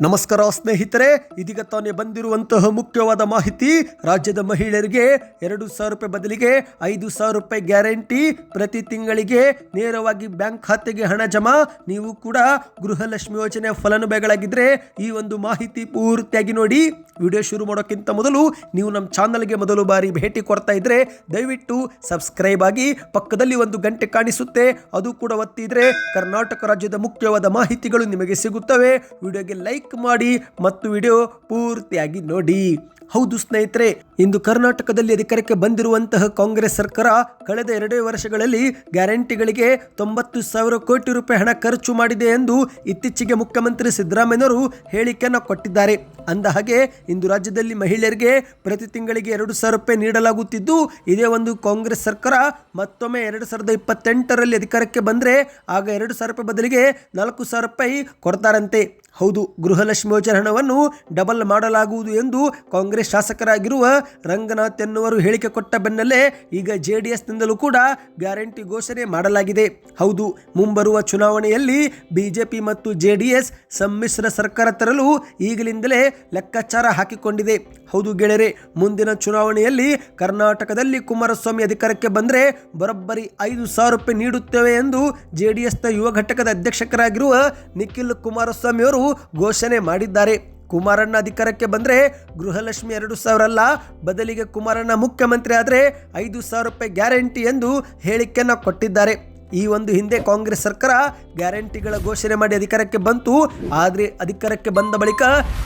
ನಮಸ್ಕಾರ ಸ್ನೇಹಿತರೆ, ಇದೀಗ ತಾನೇ ಬಂದಿರುವಂತಹ ಮುಖ್ಯವಾದ ಮಾಹಿತಿ, ರಾಜ್ಯದ ಮಹಿಳೆಯರಿಗೆ ಎರಡು ಸಾವಿರ ರೂಪಾಯಿ ಬದಲಿಗೆ ಐದು ಸಾವಿರ ರೂಪಾಯಿ ಗ್ಯಾರಂಟಿ, ಪ್ರತಿ ತಿಂಗಳಿಗೆ ನೇರವಾಗಿ ಬ್ಯಾಂಕ್ ಖಾತೆಗೆ ಹಣ ಜಮಾ, ನೀವು ಕೂಡ ಗೃಹಲಕ್ಷ್ಮಿ ಯೋಜನೆ ಫಲಾನುಭವಿಗಳಾಗಿದ್ರೆ ಈ ಒಂದು ಮಾಹಿತಿ ಪೂರ್ತಿಯಾಗಿ ನೋಡಿ. ವಿಡಿಯೋ ಶುರು ಮಾಡೋಕ್ಕಿಂತ ಮೊದಲು ನೀವು ನಮ್ಮ ಚಾನಲ್ಗೆ ಮೊದಲು ಬಾರಿ ಭೇಟಿ ಕೊಡ್ತಾ ಇದ್ರೆ ದಯವಿಟ್ಟು ಸಬ್ಸ್ಕ್ರೈಬ್ ಆಗಿ ಪಕ್ಕದಲ್ಲಿ ಒಂದು ಗಂಟೆ ಕಾಣಿಸುತ್ತೆ, ಅದು ಕೂಡ ಒತ್ತಿದ್ರೆ ಕರ್ನಾಟಕ ರಾಜ್ಯದ ಮುಖ್ಯವಾದ ಮಾಹಿತಿಗಳು ನಿಮಗೆ ಸಿಗುತ್ತವೆ. ವಿಡಿಯೋಗೆ ಲೈಕ್ ಮಾಡಿ ಮತ್ತು ವಿಡಿಯೋ ಪೂರ್ತಿಯಾಗಿ ನೋಡಿ. ಹೌದು ಸ್ನೇಹಿತರೆ ಇಂದು ಕರ್ನಾಟಕದಲ್ಲಿ ಅಧಿಕಾರಕ್ಕೆ ಬಂದಿರುವಂತಹ ಕಾಂಗ್ರೆಸ್ ಸರ್ಕಾರ ಕಳೆದ ಎರಡೇ ವರ್ಷಗಳಲ್ಲಿ ಗ್ಯಾರಂಟಿಗಳಿಗೆ ತೊಂಬತ್ತು ಸಾವಿರ ಕೋಟಿ ರೂಪಾಯಿ ಹಣ ಖರ್ಚು ಮಾಡಿದೆ ಎಂದು ಇತ್ತೀಚೆಗೆ ಮುಖ್ಯಮಂತ್ರಿ ಸಿದ್ದರಾಮಯ್ಯನವರು ಹೇಳಿಕೆಯನ್ನು ಕೊಟ್ಟಿದ್ದಾರೆ. ಅಂದ ಹಾಗೆ ಇಂದು ರಾಜ್ಯದಲ್ಲಿ ಮಹಿಳೆಯರಿಗೆ ಪ್ರತಿ ತಿಂಗಳಿಗೆ ಎರಡು ಸಾವಿರ ರೂಪಾಯಿ ನೀಡಲಾಗುತ್ತಿದ್ದು, ಇದೇ ಒಂದು ಕಾಂಗ್ರೆಸ್ ಸರ್ಕಾರ ಮತ್ತೊಮ್ಮೆ ಎರಡು ಸಾವಿರದ ಇಪ್ಪತ್ತೆಂಟರಲ್ಲಿ ಅಧಿಕಾರಕ್ಕೆ ಬಂದರೆ ಆಗ ಎರಡು ಸಾವಿರ ರೂಪಾಯಿ ಬದಲಿಗೆ ನಾಲ್ಕು ಸಾವಿರ ರೂಪಾಯಿ ಕೊಡ್ತಾರಂತೆ. ಹೌದು, ಗೃಹಲಕ್ಷ್ಮಿ ಯೋಜನೆ ಹಣವನ್ನು ಡಬಲ್ ಮಾಡಲಾಗುವುದು ಎಂದು ಕಾಂಗ್ರೆಸ್ ಶಾಸಕರಾಗಿರುವ ರಂಗನಾಥ್ ಎನ್ನುವರು ಹೇಳಿಕೆ ಕೊಟ್ಟ ಬೆನ್ನಲ್ಲೇ ಈಗ ಜೆ ಎಸ್ನಿಂದಲೂ ಕೂಡ ಗ್ಯಾರಂಟಿ ಘೋಷಣೆ ಮಾಡಲಾಗಿದೆ. ಹೌದು, ಮುಂಬರುವ ಚುನಾವಣೆಯಲ್ಲಿ ಬಿಜೆಪಿ ಮತ್ತು ಜೆ ಡಿ ಎಸ್ ಸಮ್ಮಿಶ್ರ ಸರ್ಕಾರ ತರಲು ಈಗಲಿಂದಲೇ ಲೆಕ್ಕಾಚಾರ ಹಾಕಿಕೊಂಡಿದೆ. ಹೌದು ಗೆಳೆಯರೆ, ಮುಂದಿನ ಚುನಾವಣೆಯಲ್ಲಿ ಕರ್ನಾಟಕದಲ್ಲಿ ಕುಮಾರಸ್ವಾಮಿ ಅಧಿಕಾರಕ್ಕೆ ಬಂದರೆ ಬರೋಬ್ಬರಿ ಐದು ಸಾವಿರ ರೂಪಾಯಿ ನೀಡುತ್ತೇವೆ ಎಂದು ಜೆ ಡಿ ಎಸ್ನ ಯುವ ಘಟಕದ ಅಧ್ಯಕ್ಷಕರಾಗಿರುವ ನಿಖಿಲ್ ಕುಮಾರಸ್ವಾಮಿ ಅವರು ಘೋಷಣೆ ಮಾಡಿದ್ದಾರೆ. ಕುಮಾರಣ್ಣ ಅಧಿಕಾರಕ್ಕೆ ಬಂದರೆ ಗೃಹಲಕ್ಷ್ಮಿ ಎರಡು ಸಾವಿರ ಅಲ್ಲ, ಬದಲಿಗೆ ಕುಮಾರಣ್ಣ ಮುಖ್ಯಮಂತ್ರಿ ಆದರೆ ಐದು ಸಾವಿರ ರೂಪಾಯಿ ಗ್ಯಾರಂಟಿ ಎಂದು ಹೇಳಿಕೆಯನ್ನು ಕೊಟ್ಟಿದ್ದಾರೆ. ಈ ಒಂದು ಹಿಂದೆ ಕಾಂಗ್ರೆಸ್ ಸರ್ಕಾರ ಗ್ಯಾರಂಟಿಗಳ ಘೋಷಣೆ ಮಾಡಿ ಅಧಿಕಾರಕ್ಕೆ ಬಂತು. ಆದರೆ ಅಧಿಕಾರಕ್ಕೆ ಬಂದ ಬಳಿಕ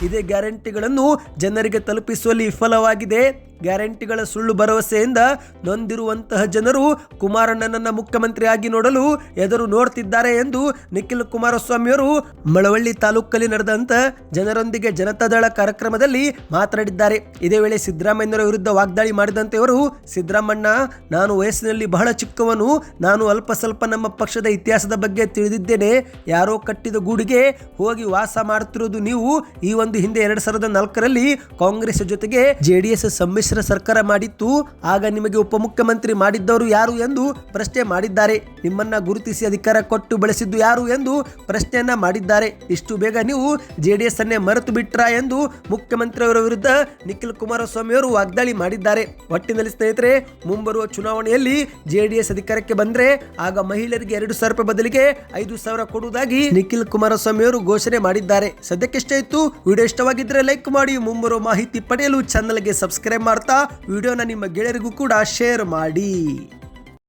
ಇದೇ ಗ್ಯಾರಂಟಿಗಳನ್ನು ಜನರಿಗೆ ತಲುಪಿಸುವಲ್ಲಿ ವಿಫಲವಾಗಿದೆ. ಗ್ಯಾರಂಟಿಗಳ ಸುಳ್ಳು ಭರವಸೆಯಿಂದ ನೊಂದಿರುವಂತಹ ಜನರು ಕುಮಾರಣ್ಣನನ್ನ ಮುಖ್ಯಮಂತ್ರಿಯಾಗಿ ನೋಡಲು ಎದುರು ನೋಡ್ತಿದ್ದಾರೆ ಎಂದು ನಿಖಿಲ್ ಕುಮಾರಸ್ವಾಮಿಯವರು ಮಳವಳ್ಳಿ ತಾಲೂಕಲ್ಲಿ ನಡೆದಂತ ಜನರೊಂದಿಗೆ ಜನತಾದಳ ಕಾರ್ಯಕ್ರಮದಲ್ಲಿ ಮಾತನಾಡಿದ್ದಾರೆ. ಇದೇ ವೇಳೆ ಸಿದ್ದರಾಮಯ್ಯರ ವಿರುದ್ಧ ವಾಗ್ದಾಳಿ ಮಾಡಿದಂತೆ ಅವರು, ಸಿದ್ದರಾಮಣ್ಣ, ನಾನು ವಯಸ್ಸಿನಲ್ಲಿ ಬಹಳ ಚಿಕ್ಕವನು. ನಾನು ಅಲ್ಪ ಸ್ವಲ್ಪ ನಮ್ಮ ಪಕ್ಷದ ಇತಿಹಾಸದ ಬಗ್ಗೆ ತಿಳಿದಿದ್ದೇನೆ. ಯಾರೋ ಕಟ್ಟಿದ ಗೂಡಿಗೆ ಹೋಗಿ ವಾಸ ಮಾಡುತ್ತಿರುವುದು ನೀವು. ಈ ಒಂದು ಹಿಂದೆ ಎರಡ್ ಸಾವಿರದ ನಾಲ್ಕರಲ್ಲಿ ಕಾಂಗ್ರೆಸ್ ಜೊತೆಗೆ ಜೆಡಿಎಸ್ ಸಮ್ಮಿಶ್ರ ಸರ್ಕಾರ ಮಾಡಿತ್ತು, ಆಗ ನಿಮಗೆ ಉಪಮುಖ್ಯಮಂತ್ರಿ ಮಾಡಿದ್ದವರು ಯಾರು ಎಂದು ಪ್ರಶ್ನೆ ಮಾಡಿದ್ದಾರೆ. ನಿಮ್ಮನ್ನ ಗುರುತಿಸಿ ಅಧಿಕಾರ ಕೊಟ್ಟು ಬೆಳೆಸಿದ್ದು ಯಾರು ಎಂದು ಪ್ರಶ್ನೆಯನ್ನ ಮಾಡಿದ್ದಾರೆ. ಇಷ್ಟು ಬೇಗ ನೀವು ಜೆಡಿಎಸ್ ಅನ್ನೇ ಮರೆತು ಬಿಟ್ರಾ ಎಂದು ಮುಖ್ಯಮಂತ್ರಿಯವರ ವಿರುದ್ಧ ನಿಖಿಲ್ ಕುಮಾರಸ್ವಾಮಿ ಅವರು ವಾಗ್ದಾಳಿ ಮಾಡಿದ್ದಾರೆ. ಒಟ್ಟಿನಲ್ಲಿ ಸ್ನೇಹಿತರೆ, ಮುಂಬರುವ ಚುನಾವಣೆಯಲ್ಲಿ ಜೆಡಿಎಸ್ ಅಧಿಕಾರಕ್ಕೆ ಬಂದ್ರೆ, ಆಗ ಮಹಿಳೆಯರಿಗೆ ಎರಡು ಸಾವಿರ ರೂಪಾಯಿ ಬದಲಿಗೆ ಐದು ಸಾವಿರ ಕೊಡುವುದಾಗಿ ನಿಖಿಲ್ ಕುಮಾರಸ್ವಾಮಿ ಅವರು ಘೋಷಣೆ ಮಾಡಿದ್ದಾರೆ. ಸದ್ಯಕ್ಕೆ ಇಷ್ಟ ಇತ್ತು ವಿಡಿಯೋ ಇಷ್ಟವಾಗಿದ್ರೆ ಲೈಕ್ ಮಾಡಿ, ಮುಂಬರುವ ಮಾಹಿತಿ ಪಡೆಯಲು ಚಾನಲ್ಗೆ ಸಬ್ಸ್ಕ್ರೈಬ್ ಮಾಡ್ತಾ ವಿಡಿಯೋನ ನಿಮ್ಮ ಗೆಳೆಯರಿಗೂ ಕೂಡ ಶೇರ್ ಮಾಡಿ.